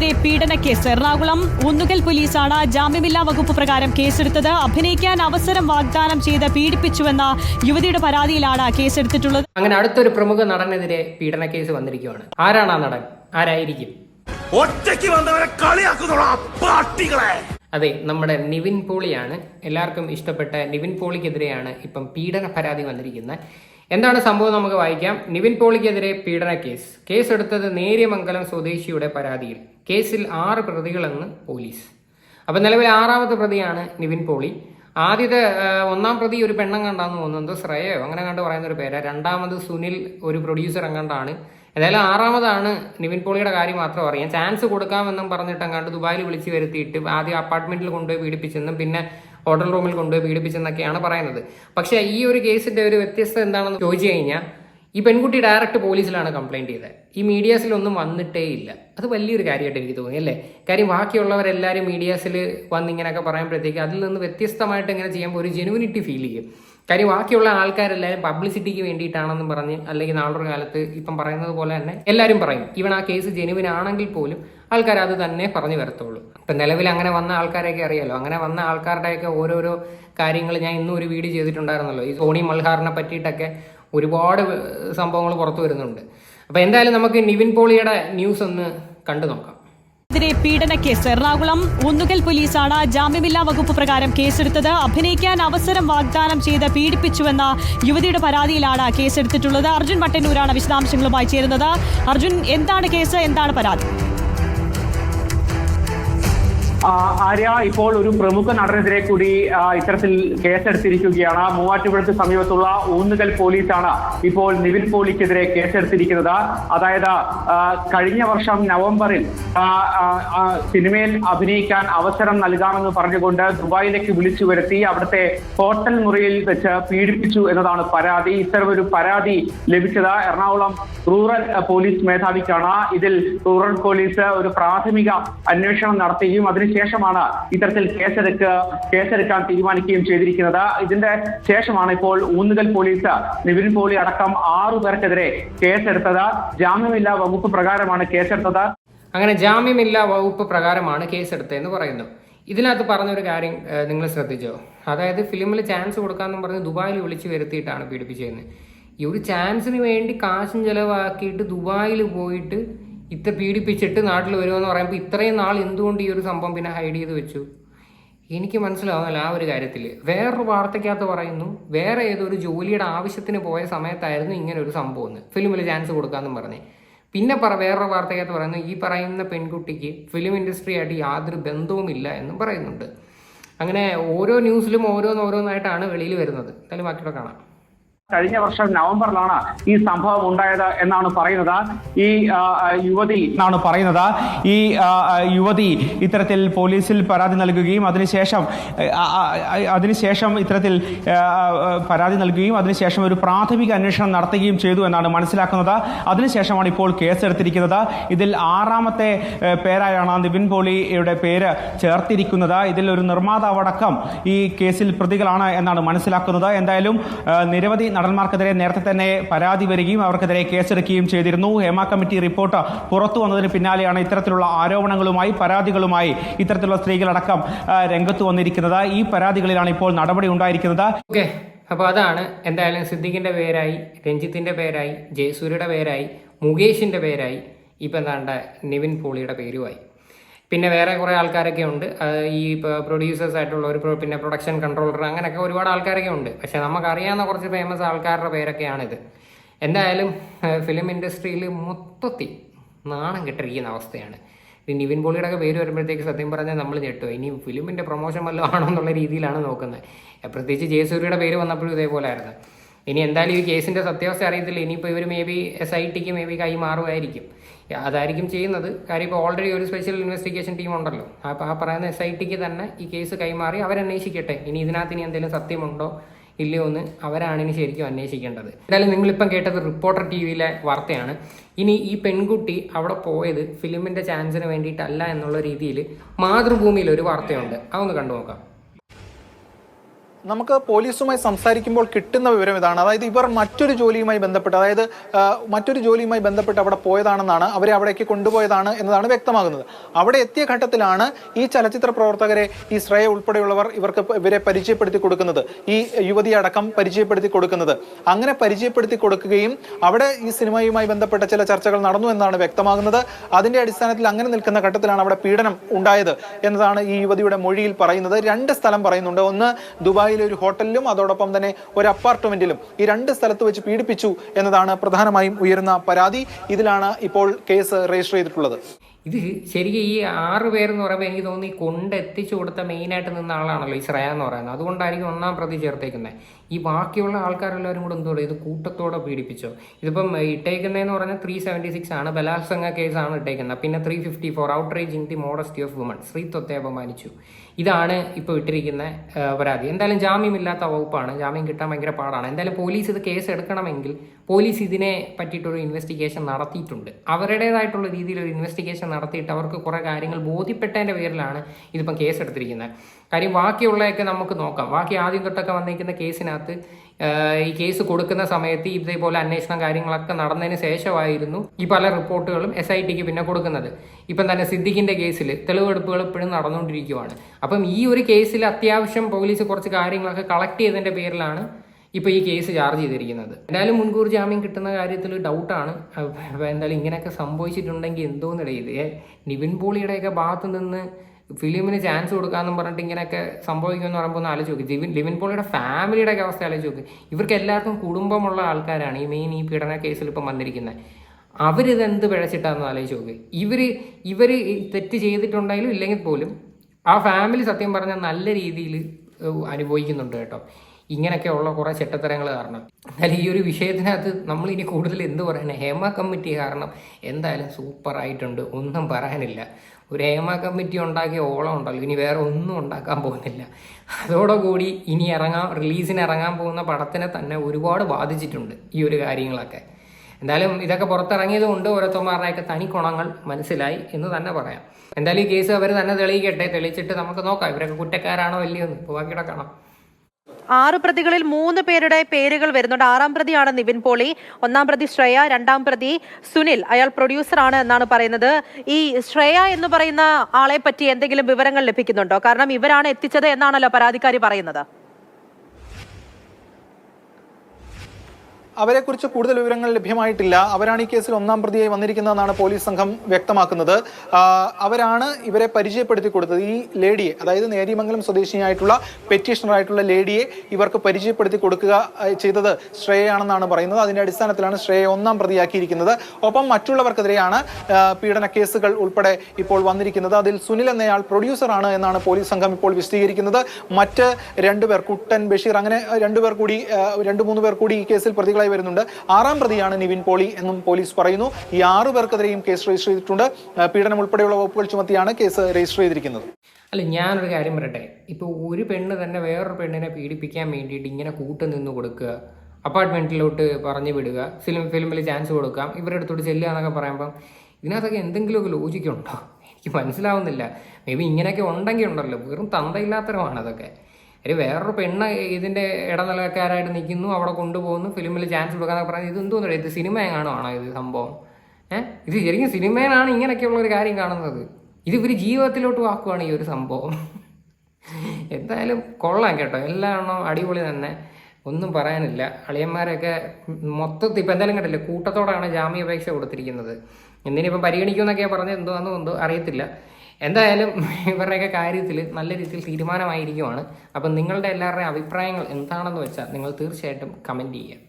എതിരെ പീഡനക്കേസ് എറണാകുളം ഒന്നുകൽ പോലീസാണ് ജാമ്യമില്ലാ വകുപ്പ് പ്രകാരം കേസെടുത്തത്. അഭിനയിക്കാൻ അവസരം വാഗ്ദാനം ചെയ്ത് പീഡിപ്പിച്ചുവെന്ന യുവതിയുടെ പരാതിയിലാണ് കേസെടുത്തിട്ടുള്ളത്. അങ്ങനെ അടുത്തൊരു പ്രമുഖ നടനെതിരെ പീഡന കേസ് വന്നിരിക്കുകയാണ്. ആരാണ് ആ നടൻ? ആരായിരിക്കും? ഒറ്റയ്ക്ക് വന്നവരെ കളിയാക്കുന്നോളാ പാട്ടികളെ അതെ നമ്മുടെ നിവിൻ പോളിയാണ്. എല്ലാവർക്കും ഇഷ്ടപ്പെട്ട നിവിൻ പോളിക്കെതിരെയാണ് ഇപ്പം പീഡന പരാതി വന്നിരിക്കുന്നത്. എന്താണ് സംഭവം നമുക്ക് വായിക്കാം. നിവിൻ പോളിക്കെതിരെ പീഡന കേസ്. കേസ് എടുത്തത് നേര്യമംഗലം സ്വദേശിയുടെ പരാതിയിൽ. കേസിൽ ആറ് പ്രതികളെന്ന് പോലീസ്. അപ്പം നിലവിൽ ആറാമത്തെ പ്രതിയാണ് നിവിൻ പോളി. ആദ്യത്തെ ഒന്നാം പ്രതി ഒരു പെണ്ണം കണ്ടാന്ന് തോന്നുന്നത് ശ്രേയോ? അങ്ങനെ കണ്ട് പറയുന്ന ഒരു പേരാണ് രണ്ടാമത് സുനിൽ ഒരു പ്രൊഡ്യൂസർ എങ്ങാണ്ടാണ് ഏതായാലും ആറാമതാണ് നിവിൻ പോളിയുടെ കാര്യം മാത്രം അറിയാം. ചാൻസ് കൊടുക്കാമെന്നും പറഞ്ഞിട്ട് അങ്ങാണ്ട് ദുബായിൽ വിളിച്ച് വരുത്തിയിട്ട് ആദ്യം അപ്പാർട്ട്മെന്റിൽ കൊണ്ടുപോയി പീഡിപ്പിച്ചെന്നും പിന്നെ ഹോട്ടൽ റൂമിൽ കൊണ്ടുപോയി പീഡിപ്പിച്ചെന്നൊക്കെയാണ് പറയുന്നത്. പക്ഷെ ഈ ഒരു കേസിന്റെ ഒരു വ്യത്യസ്തത എന്താണെന്ന് ചോദിച്ചു കഴിഞ്ഞാൽ ഈ പെൺകുട്ടി ഡയറക്റ്റ് പോലീസിലാണ് കംപ്ലൈന്റ് ചെയ്തത്. ഈ മീഡിയാസിലൊന്നും വന്നിട്ടേ ഇല്ല. അത് വലിയൊരു കാര്യമായിട്ട് എനിക്ക് തോന്നി അല്ലേ? കാര്യം ബാക്കിയുള്ളവരെല്ലാവരും മീഡിയാസിൽ വന്ന് ഇങ്ങനെയൊക്കെ പറയുമ്പോഴത്തേക്ക് അതിൽ നിന്ന് വ്യത്യസ്തമായിട്ട് ഇങ്ങനെ ചെയ്യുമ്പോൾ ഒരു ജെനുവിനിറ്റി ഫീൽ ചെയ്യും. കാര്യം ബാക്കിയുള്ള ആൾക്കാരെല്ലാവരും പബ്ലിസിറ്റിക്ക് വേണ്ടിയിട്ടാണെന്ന് പറഞ്ഞ് അല്ലെങ്കിൽ നാളൊരു കാലത്ത് ഇപ്പം പറയുന്നത് പോലെ തന്നെ എല്ലാവരും പറയും. ഇവൻ ആ കേസ് ജെനുവിൻ ആണെങ്കിൽ പോലും ആൾക്കാർ അത് തന്നെ പറഞ്ഞു വരത്തുള്ളൂ. ഇപ്പം നിലവിൽ അങ്ങനെ വന്ന ആൾക്കാരെയൊക്കെ അറിയാലോ. അങ്ങനെ വന്ന ആൾക്കാരുടെയൊക്കെ ഓരോരോ കാര്യങ്ങൾ ഞാൻ ഇന്നും ഒരു വീഡിയോ ചെയ്തിട്ടുണ്ടായിരുന്നല്ലോ. ഈ സോണി മൽഹാറിനെ പറ്റിയിട്ടൊക്കെ ഒരുപാട് സംഭവങ്ങൾ പുറത്തു വരുന്നുണ്ട്. അപ്പോൾ എന്തായാലും നമുക്ക് നിവിൻ പോളിയുടെ ന്യൂസ് ഒന്ന് കണ്ടു നോക്കാം എതിരെ പീഡനക്കേസ് എറണാകുളം ഒന്നുകൽ പോലീസാണ് ജാമ്യമില്ലാ വകുപ്പ് പ്രകാരം കേസെടുത്തത്. അഭിനയിക്കാൻ അവസരം വാഗ്ദാനം ചെയ്ത് പീഡിപ്പിച്ചുവെന്ന യുവതിയുടെ പരാതിയിലാണ് കേസെടുത്തിട്ടുള്ളത്. അർജുൻ മട്ടന്നൂരാണ് വിശദാംശങ്ങളുമായി ചേരുന്നത്. അർജുൻ എന്താണ് കേസ്? എന്താണ് പരാതി? ആര്യ ഇപ്പോൾ ഒരു പ്രമുഖ നടനെതിരെ കൂടി ഇത്തരത്തിൽ കേസെടുത്തിരിക്കുകയാണ്. മൂവാറ്റുപുഴത്ത് സമീപത്തുള്ള ഊന്നുകൽ പോലീസാണ് ഇപ്പോൾ നിവിൻ പോളിക്കെതിരെ കേസെടുത്തിരിക്കുന്നത്. അതായത് കഴിഞ്ഞ വർഷം നവംബറിൽ സിനിമയിൽ അഭിനയിക്കാൻ അവസരം നൽകാമെന്ന് പറഞ്ഞുകൊണ്ട് ദുബായിലേക്ക് വിളിച്ചു വരുത്തി അവിടുത്തെ ഹോട്ടൽ മുറിയിൽ വെച്ച് പീഡിപ്പിച്ചു എന്നതാണ് പരാതി. ഇത്തരമൊരു പരാതി ലഭിച്ചത് എറണാകുളം റൂറൽ പോലീസ് മേധാവിക്കാണ്. ഇതിൽ റൂറൽ പോലീസ് ഒരു പ്രാഥമിക അന്വേഷണം നടത്തുകയും അതിനുശേഷമാണ് ഇത്തരത്തിൽ കേസെടുക്ക കേസെടുക്കാൻ തീരുമാനിക്കുകയും ചെയ്തിരിക്കുന്നത്. ഇതിന്റെ ശേഷമാണ് ഇപ്പോൾ ഊന്നുകൽ പോലീസ് നിവിൻ പോളി അടക്കം ആറു പേർക്കെതിരെ കേസെടുത്തത്. ജാമ്യമില്ലാ വകുപ്പ് പ്രകാരമാണ് കേസെടുത്തത്. അങ്ങനെ ജാമ്യമില്ലാ വകുപ്പ് പ്രകാരമാണ് കേസെടുത്തതെന്ന് പറയുന്നു. ഇതിനകത്ത് പറഞ്ഞൊരു കാര്യം നിങ്ങൾ ശ്രദ്ധിച്ചോ? അതായത് ഫിലിമിൽ ചാൻസ് കൊടുക്കാമെന്നും പറഞ്ഞ് ദുബായിൽ വിളിച്ചു വരുത്തിയിട്ടാണ് പീഡിപ്പിച്ചതെന്ന്. ഈ ഒരു ചാൻസിന് വേണ്ടി കാശും ചിലവാക്കിയിട്ട് ദുബായിൽ പോയിട്ട് ഇത്ര പീഡിപ്പിച്ചിട്ട് നാട്ടിൽ വരുമെന്ന് പറയുമ്പോൾ ഇത്രയും നാൾ എന്തുകൊണ്ട് ഈ ഒരു സംഭവം പിന്നെ ഹൈഡ് ചെയ്ത് വെച്ചു? എനിക്ക് മനസ്സിലാവുന്നില്ല ആ ഒരു കാര്യത്തിൽ വേറൊരു വാർത്തയ്ക്കകത്ത് പറയുന്നു വേറെ ഏതൊരു ജോലിയുടെ ആവശ്യത്തിന് പോയ സമയത്തായിരുന്നു ഇങ്ങനെ ഒരു സംഭവം എന്ന് ഫിലിമിൽ ചാൻസ് കൊടുക്കാമെന്നും പറഞ്ഞേ. പിന്നെ പറ വേറൊരു വാർത്തയ്ക്കകത്ത് പറയുന്നു ഈ പറയുന്ന പെൺകുട്ടിക്ക് ഫിലിം ഇൻഡസ്ട്രി ആയിട്ട് യാതൊരു ബന്ധവുമില്ല എന്നും പറയുന്നുണ്ട്. അങ്ങനെ ഓരോ ന്യൂസിലും ഓരോന്നോരോന്നായിട്ടാണ് വെളിയിൽ വരുന്നത്. എന്തായാലും ബാക്കിയുടെ കാണാം. കഴിഞ്ഞ വർഷം നവംബറിലാണ് ഈ സംഭവം ഉണ്ടായത് എന്നാണ് പറയുന്നത്. ഈ യുവതി എന്നാണ് പറയുന്നത്. ഈ യുവതി ഇത്തരത്തിൽ പോലീസിൽ പരാതി നൽകുകയും അതിനുശേഷം അതിനുശേഷം ഇത്തരത്തിൽ പരാതി നൽകുകയും അതിനുശേഷം ഒരു പ്രാഥമിക അന്വേഷണം നടത്തുകയും ചെയ്തു എന്നാണ് മനസ്സിലാക്കുന്നത്. അതിനുശേഷമാണ് ഇപ്പോൾ കേസെടുത്തിരിക്കുന്നത്. ഇതിൽ ആറാമത്തെ പേരായാണ് നിവിൻ പോളിയുടെ പേര് ചേർത്തിരിക്കുന്നത്. ഇതിൽ ഒരു നിർമ്മാതാവടക്കം ഈ കേസിൽ പ്രതികളാണ് എന്നാണ് മനസ്സിലാക്കുന്നത്. എന്തായാലും നിരവധി നടന്മാർക്കെതിരെ നേരത്തെ തന്നെ പരാതി വരികയും അവർക്കെതിരെ കേസെടുക്കുകയും ചെയ്തിരുന്നു. ഹേമ കമ്മിറ്റി റിപ്പോർട്ട് പുറത്തു വന്നതിന് പിന്നാലെയാണ് ഇത്തരത്തിലുള്ള ആരോപണങ്ങളുമായി പരാതികളുമായി ഇത്തരത്തിലുള്ള സ്ത്രീകളടക്കം രംഗത്ത് വന്നിരിക്കുന്നത്. ഈ പരാതികളിലാണ് ഇപ്പോൾ നടപടി ഉണ്ടായിരിക്കുന്നത്. ഓക്കെ. അപ്പോൾ അതാണ് എന്തായാലും സിദ്ദിഖിന്റെ പേരായി രഞ്ജിത്തിന്റെ പേരായി ജയസൂര്യയുടെ പേരായി മുകേഷിന്റെ പേരായി ഇപ്പം എന്താണ്ട് നിവിൻ പോളിയുടെ പേരുമായി. പിന്നെ വേറെ കുറേ ആൾക്കാരൊക്കെ ഉണ്ട്. ഈ പ്രൊഡ്യൂസേഴ്സ് ആയിട്ടുള്ള ഒരു പിന്നെ പ്രൊഡക്ഷൻ കൺട്രോളർ അങ്ങനെയൊക്കെ ഒരുപാട് ആൾക്കാരൊക്കെ ഉണ്ട്. പക്ഷെ നമുക്കറിയാവുന്ന കുറച്ച് ഫേമസ് ആൾക്കാരുടെ പേരൊക്കെയാണിത്. എന്തായാലും ഫിലിം ഇൻഡസ്ട്രിയിൽ മൊത്തത്തിൽ നാണം കെട്ടിരിക്കുന്ന അവസ്ഥയാണ്. ഇനി നിവിൻ പോളിയുടെ പേര് വരുമ്പോഴത്തേക്ക് സത്യം പറഞ്ഞാൽ നമ്മൾ ഞെട്ടും. ഇനി ഫിലിമിന്റെ പ്രൊമോഷൻ വല്ലതും ആണോ എന്നുള്ള രീതിയിലാണ് നോക്കുന്നത്. പ്രത്യേകിച്ച് ജയസൂര്യയുടെ പേര് വന്നപ്പോഴും ഇതേപോലെ ആയിരുന്നു ഇനി എന്തായാലും ഈ കേസിന്റെ സത്യാവസ്ഥ അറിയത്തില്ല. ഇനിയിപ്പോൾ ഇവർ മേ ബി എസ് ഐ ടിക്ക് മേ ബി കൈമാറുമായിരിക്കും. അതായിരിക്കും ചെയ്യുന്നത്. കാര്യം ഇപ്പോൾ ഓൾറെഡി ഒരു സ്പെഷ്യൽ ഇൻവെസ്റ്റിഗേഷൻ ടീം ഉണ്ടല്ലോ. അപ്പോൾ ആ പറയുന്ന എസ് ഐ ടിക്ക് തന്നെ ഈ കേസ് കൈമാറി അവരന്വേഷിക്കട്ടെ. ഇനി ഇതിനകത്ത് ഇനി എന്തെങ്കിലും സത്യമുണ്ടോ ഇല്ലയോ എന്ന് അവരാണ് ഇനി ശരിക്കും അന്വേഷിക്കേണ്ടത്. എന്തായാലും നിങ്ങളിപ്പം കേട്ടത് റിപ്പോർട്ടർ ടി വിയിലെ വാർത്തയാണ്. ഇനി ഈ പെൺകുട്ടി അവിടെ പോയത് ഫിലിമിന്റെ ചാൻസിന് വേണ്ടിയിട്ടല്ല എന്നുള്ള രീതിയിൽ മാതൃഭൂമിയിൽ ഒരു വാർത്തയുണ്ട്. അതൊന്ന് കണ്ടു നോക്കാം നമുക്ക് പോലീസുമായി സംസാരിക്കുമ്പോൾ കിട്ടുന്ന വിവരം ഇതാണ്. അതായത് ഇവർ മറ്റൊരു ജോലിയുമായി ബന്ധപ്പെട്ട് അതായത് മറ്റൊരു ജോലിയുമായി ബന്ധപ്പെട്ട് അവിടെ പോയതാണെന്നാണ് അവരെ അവിടേക്ക് കൊണ്ടുപോയതാണ് എന്നതാണ് വ്യക്തമാകുന്നത്. അവിടെ എത്തിയ ഘട്ടത്തിലാണ് ഈ ചലച്ചിത്ര പ്രവർത്തകരെ ഈ ശ്രേയ ഉൾപ്പെടെയുള്ളവർ ഇവർക്ക് ഇവരെ പരിചയപ്പെടുത്തി കൊടുക്കുന്നത്. ഈ യുവതിയെ അടക്കം പരിചയപ്പെടുത്തി കൊടുക്കുന്നത്. അങ്ങനെ പരിചയപ്പെടുത്തി കൊടുക്കുകയും അവിടെ ഈ സിനിമയുമായി ബന്ധപ്പെട്ട ചില ചർച്ചകൾ നടന്നു എന്നാണ് വ്യക്തമാകുന്നത്. അതിന്റെ അടിസ്ഥാനത്തിൽ അങ്ങനെ നിൽക്കുന്ന ഘട്ടത്തിലാണ് അവിടെ പീഡനം ഉണ്ടായത് എന്നതാണ് ഈ യുവതിയുടെ മൊഴിയിൽ പറയുന്നത്. രണ്ട് സ്ഥലം പറയുന്നുണ്ട്. ഒന്ന് ദുബായിലെ ഒരു ഹോട്ടലിലും അതോടൊപ്പം തന്നെ ഒരു അപ്പാർട്ട്മെന്റിലും ഈ രണ്ട് സ്ഥലത്ത് വെച്ച് പീഡിപ്പിച്ചു എന്നതാണ് പ്രധാനമായും ഉയരുന്ന പരാതി. ഇതിലാണ് ഇപ്പോൾ കേസ് രജിസ്റ്റർ ചെയ്തിട്ടുള്ളത്. ഇത് ശരിക്കും ഈ ആറ് പേരെന്ന് പറയുമ്പോൾ എനിക്ക് തോന്നുന്നു ഈ കൊണ്ടെത്തിച്ചു കൊടുത്ത മെയിനായിട്ട് നിന്ന ആളാണല്ലോ ഈ ശ്രേയ എന്ന് പറയുന്നത്. അതുകൊണ്ടായിരിക്കും ഒന്നാം പ്രതി ചേർത്തേക്കുന്നത് ഈ ബാക്കിയുള്ള ആൾക്കാരെല്ലാവരും കൂടെ എന്തോ ഇത് കൂട്ടത്തോടെ പീഡിപ്പിച്ചോ? ഇതിപ്പം ഇട്ടേക്കുന്നതെന്ന് പറഞ്ഞാൽ ത്രീ സെവന്റി സിക്സ് ആണ്. ബലാത്സംഗ കേസാണ് ഇട്ടേക്കുന്നത്. പിന്നെ three fifty four outraging the modesty of woman സ്ത്രീത്വത്തെ അപമാനിച്ചു. ഇതാണ് ഇപ്പോൾ ഇട്ടിരിക്കുന്ന പരാതി. എന്തായാലും ജാമ്യമില്ലാത്ത വകുപ്പാണ്. ജാമ്യം കിട്ടാൻ ഭയങ്കര പാടാണ്. എന്തായാലും പോലീസ് ഇത് കേസ് എടുക്കണമെങ്കിൽ പോലീസ് ഇതിനെ പറ്റിയിട്ടൊരു ഇൻവെസ്റ്റിഗേഷൻ നടത്തിയിട്ടുണ്ട്. അവരുടേതായിട്ടുള്ള രീതിയിൽ ഒരു ഇൻവെസ്റ്റിഗേഷൻ നടത്തിയിട്ട് അവർക്ക് കുറേ കാര്യങ്ങൾ ബോധ്യപ്പെട്ടതിന്റെ പേരിലാണ് ഇതിപ്പം കേസ് എടുത്തിരിക്കുന്നത് കാര്യം ബാക്കിയുള്ളതൊക്കെ നമുക്ക് നോക്കാം. ബാക്കി ആദ്യം തൊട്ടൊക്കെ വന്നിരിക്കുന്ന കേസിനകത്ത് ഈ കേസ് കൊടുക്കുന്ന സമയത്ത് ഇതേപോലെ അന്വേഷണം കാര്യങ്ങളൊക്കെ നടന്നതിന് ശേഷമായിരുന്നു ഈ പല റിപ്പോർട്ടുകളും എസ് ഐ ടിക്ക് പിന്നെ കൊടുക്കുന്നത്. ഇപ്പം തന്നെ സിദ്ദിഖിന്റെ കേസിൽ തെളിവെടുപ്പുകൾ ഇപ്പോഴും നടന്നുകൊണ്ടിരിക്കുകയാണ് അപ്പം ഈ ഒരു കേസിൽ അത്യാവശ്യം പോലീസ് കുറച്ച് കാര്യങ്ങളൊക്കെ കളക്ട് ചെയ്തതിന്റെ പേരിലാണ് ഇപ്പോൾ ഈ കേസ് ചാർജ് ചെയ്തിരിക്കുന്നത്. എന്തായാലും മുൻകൂർ ജാമ്യം കിട്ടുന്ന കാര്യത്തിൽ ഡൗട്ടാണ്. എന്തായാലും ഇങ്ങനെയൊക്കെ സംഭവിച്ചിട്ടുണ്ടെങ്കിൽ എന്തോന്നിട ഇത്? നിവിൻ പോളിയുടെയൊക്കെ ഭാഗത്ത് നിന്ന് ഫിലിമിന് ചാൻസ് കൊടുക്കാമെന്നും പറഞ്ഞിട്ട് ഇങ്ങനെയൊക്കെ സംഭവിക്കുമെന്ന് പറയുമ്പോൾ ഒന്ന് ആലോചിച്ച് നോക്കി. ലിവിൻ ലിവിൻ പോളിയുടെ ഫാമിലിയുടെ ഒക്കെ അവസ്ഥ ആലോചിച്ച് നോക്ക്. ഇവർക്ക് എല്ലാവർക്കും കുടുംബമുള്ള ആൾക്കാരാണ് ഈ മെയിൻ ഈ പീഡന കേസിൽ ഇപ്പം വന്നിരിക്കുന്നത് അവരിതെന്ത് പിഴച്ചിട്ടാന്ന് ആലോചിച്ച് നോക്ക്. ഇവർ ഇവർ തെറ്റ് ചെയ്തിട്ടുണ്ടെങ്കിലും ഇല്ലെങ്കിൽ പോലും ആ ഫാമിലി സത്യം പറഞ്ഞാൽ നല്ല രീതിയിൽ അനുഭവിക്കുന്നുണ്ട് കേട്ടോ. ഇങ്ങനെയൊക്കെ ഉള്ള കുറേ ചെറ്റത്തരങ്ങൾ കാരണം. എന്നാൽ ഈ ഒരു വിഷയത്തിനകത്ത് നമ്മൾ ഇനി കൂടുതൽ എന്ത് പറയാൻ ഹേമ കമ്മിറ്റി കാരണം എന്തായാലും സൂപ്പർ ആയിട്ടുണ്ട്. ഒന്നും പറയാനില്ല. ഒരു ഹേമ കമ്മിറ്റി ഉണ്ടാക്കിയ ഓളം ഉണ്ടല്ലോ. ഇനി വേറെ ഒന്നും ഉണ്ടാക്കാൻ പോകുന്നില്ല. അതോടുകൂടി ഇനി ഇറങ്ങാൻ റിലീസിന് ഇറങ്ങാൻ പോകുന്ന പടത്തിനെ തന്നെ ഒരുപാട് ബാധിച്ചിട്ടുണ്ട് ഈ ഒരു കാര്യങ്ങളൊക്കെ. എന്തായാലും ഇതൊക്കെ പുറത്തിറങ്ങിയത് കൊണ്ട് ഓരോരുത്തന്മാരുടെയൊക്കെ തനി കുണങ്ങൾ മനസ്സിലായി എന്ന് തന്നെ പറയാം. എന്തായാലും ഈ കേസ് അവർ തന്നെ തെളിയിക്കട്ടെ. തെളിയിച്ചിട്ട് നമുക്ക് നോക്കാം. ഇവരൊക്കെ കുറ്റക്കാരാണോ ഇല്ലയോ എന്ന് ബാക്കിയുടെ കാണാം. ആറ് പ്രതികളിൽ മൂന്ന് പേരുടെ പേരുകൾ വരുന്നുണ്ട്. ആറാം പ്രതിയാണ് നിവിൻ പോളി ഒന്നാം പ്രതി ശ്രേയ രണ്ടാം പ്രതി സുനിൽ. അയാൾ പ്രൊഡ്യൂസർ ആണ് എന്നാണ് പറയുന്നത്. ഈ ശ്രേയ എന്ന് പറയുന്ന ആളെ പറ്റി എന്തെങ്കിലും വിവരങ്ങൾ ലഭിക്കുന്നുണ്ടോ? കാരണം ഇവരാണ് എത്തിച്ചത് എന്നാണല്ലോ പരാതിക്കാരി പറയുന്നത്. അവരെക്കുറിച്ച് കൂടുതൽ വിവരങ്ങൾ ലഭ്യമായിട്ടില്ല. അവരാണ് ഈ കേസിൽ ഒന്നാം പ്രതിയായി വന്നിരിക്കുന്നതെന്നാണ് പോലീസ് സംഘം വ്യക്തമാക്കുന്നത്. അവരാണ് ഇവരെ പരിചയപ്പെടുത്തി കൊടുത്തത്. ഈ ലേഡിയെ അതായത് നേരിമംഗലം സ്വദേശിയായിട്ടുള്ള പെറ്റീഷണറായിട്ടുള്ള ലേഡിയെ ഇവർക്ക് പരിചയപ്പെടുത്തി കൊടുക്കുക ചെയ്തത് ശ്രേയയാണെന്നാണ് പറയുന്നത്. അതിന്റെ അടിസ്ഥാനത്തിലാണ് ശ്രേയ ഒന്നാം പ്രതിയാക്കിയിരിക്കുന്നത്. ഒപ്പം മറ്റുള്ളവർക്കെതിരെയാണ് പീഡന കേസുകൾ ഉൾപ്പെടെ ഇപ്പോൾ വന്നിരിക്കുന്നത്. അതിൽ സുനിൽ എന്നയാൾ പ്രൊഡ്യൂസറാണ് എന്നാണ് പോലീസ് സംഘം ഇപ്പോൾ വിശദീകരിക്കുന്നത്. മറ്റ് രണ്ടുപേർ കുട്ടൻ ബഷീർ അങ്ങനെ രണ്ടുപേർ കൂടി രണ്ട് മൂന്ന് പേർ കൂടി ഈ കേസിൽ പ്രതികളായി വരുന്നുണ്ട്. ആറാം പ്രതിയാണ് നിവിൻ പോളി എന്നും പോലീസ് പറയുന്നു. ഈ ആറു പേർക്കെതിരെയും കേസ് രജിസ്റ്റർ ചെയ്തിട്ടുണ്ട്. പീഡനം ഉൾപ്പെടെയുള്ള വകുപ്പുകൾ ചുമത്തിയാണ് കേസ് രജിസ്റ്റർ ചെയ്തിരിക്കുന്നത്. അല്ല ഞാനൊരു കാര്യം പറയട്ടെ. ഇപ്പോൾ ഒരു പെണ്ണ് തന്നെ വേറൊരു പെണ്ണിനെ പീഡിപ്പിക്കാൻ വേണ്ടിയിട്ട് ഇങ്ങനെ കൂട്ടു നിന്ന് കൊടുക്കുക അപ്പാർട്ട്മെന്റിലോട്ട് പറഞ്ഞു വിടുക ഫിലിം ഫിലിമിൽ ചാൻസ് കൊടുക്കാം ഇവരുടെ അടുത്തോട്ട് ചെല്ലുക എന്നൊക്കെ പറയുമ്പം ഇതിനകത്തൊക്കെ എന്തെങ്കിലുമൊക്കെ ലോജിക്കുണ്ടോ എനിക്ക് മനസ്സിലാവുന്നില്ല. മേ ബി ഇങ്ങനെയൊക്കെ ഉണ്ടെങ്കിൽ ഉണ്ടല്ലോ. വെറും തന്തയില്ലാത്തരമാണ് അതൊക്കെ. ഒരു വേറൊരു പെണ്ണ് ഇതിന്റെ ഇടനിലക്കാരായിട്ട് നിൽക്കുന്നു അവിടെ കൊണ്ടുപോകുന്നു ഫിലിമിൽ ചാൻസ് കൊടുക്കാന്നൊക്കെ പറയുന്നത് ഇത് എന്തോന്നു ഇത് സിനിമ എങ്ങാണോ ഇത് സംഭവം? ഏഹ് ഇത് ശരിക്കും സിനിമയിലാണ് ഇങ്ങനെയൊക്കെയുള്ള ഒരു കാര്യം കാണുന്നത്. ഇത് ഇവർ ജീവിതത്തിലോട്ട് വാക്കുവാണ് ഈ ഒരു സംഭവം. എന്തായാലും കൊള്ളാം കേട്ടോ. എല്ലാ അടിപൊളി തന്നെ. ഒന്നും പറയാനില്ല. അളിയന്മാരൊക്കെ മൊത്തത്തിൽ ഇപ്പം എന്തായാലും കണ്ടില്ലേ? കൂട്ടത്തോടാണ് ജാമ്യാപേക്ഷ കൊടുത്തിരിക്കുന്നത്. എന്തിനിപ്പം പരിഗണിക്കുമെന്നൊക്കെയാണ് പറഞ്ഞത്? എന്തോ എന്തോ അറിയത്തില്ല. എന്തായാലും ഇവരുടെയൊക്കെ കാര്യത്തിൽ നല്ല രീതിയിൽ തീരുമാനമായിരിക്കുവാണ്. അപ്പം നിങ്ങളുടെ എല്ലാവരുടെയും അഭിപ്രായങ്ങൾ എന്താണെന്ന് വെച്ചാൽ നിങ്ങൾ തീർച്ചയായിട്ടും കമന്റ് ചെയ്യുക.